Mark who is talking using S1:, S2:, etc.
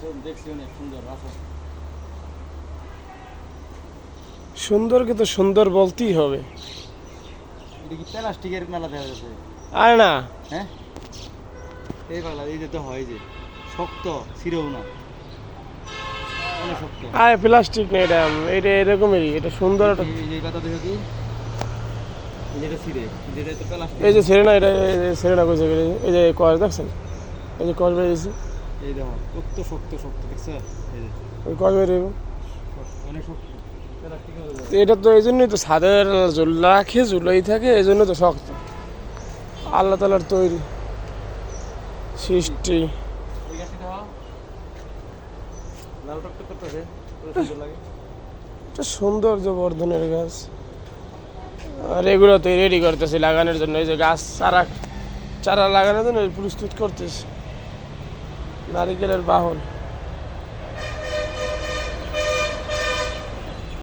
S1: আসো দেখছি অনেক সুন্দর
S2: সুন্দরকে তো সুন্দর বলতেই হবে।
S1: প্লাস্টিকের মেলা দেখা যাচ্ছে
S2: আর না।
S1: হ্যাঁ? এই পাগলা এই তো হয় যে শক্ত ছিঁড়েও না।
S2: প্লাস্টিক নেই এটা এটা এরকমই এটা সুন্দর
S1: এই কথা দেখো কি? এই
S2: যে ছেড়ে না এটা ছেড়ে না কইছে এই যে কস দেখছেন? এই যে কস বেরিয়েছে।
S1: এই দেখো কত শক্ত শক্ত দেখছ?
S2: ওই কস বেরিয়ে
S1: অনেক শক্ত।
S2: এটা তো এই জন্যই তো ছাদের ঝুল রাখে ঝুলাই থাকে এই জন্য তো শক্ত। আল্লাহ তালার তৈরি সৃষ্টি। সৌন্দর্য বর্ধনের গাছ। আর এগুলো তো রেডি করতেছে লাগানোর জন্য। এই যে গাছ চারা চারা লাগানোর জন্য প্রস্তুত করতেছে। নারিকেলের বাহন।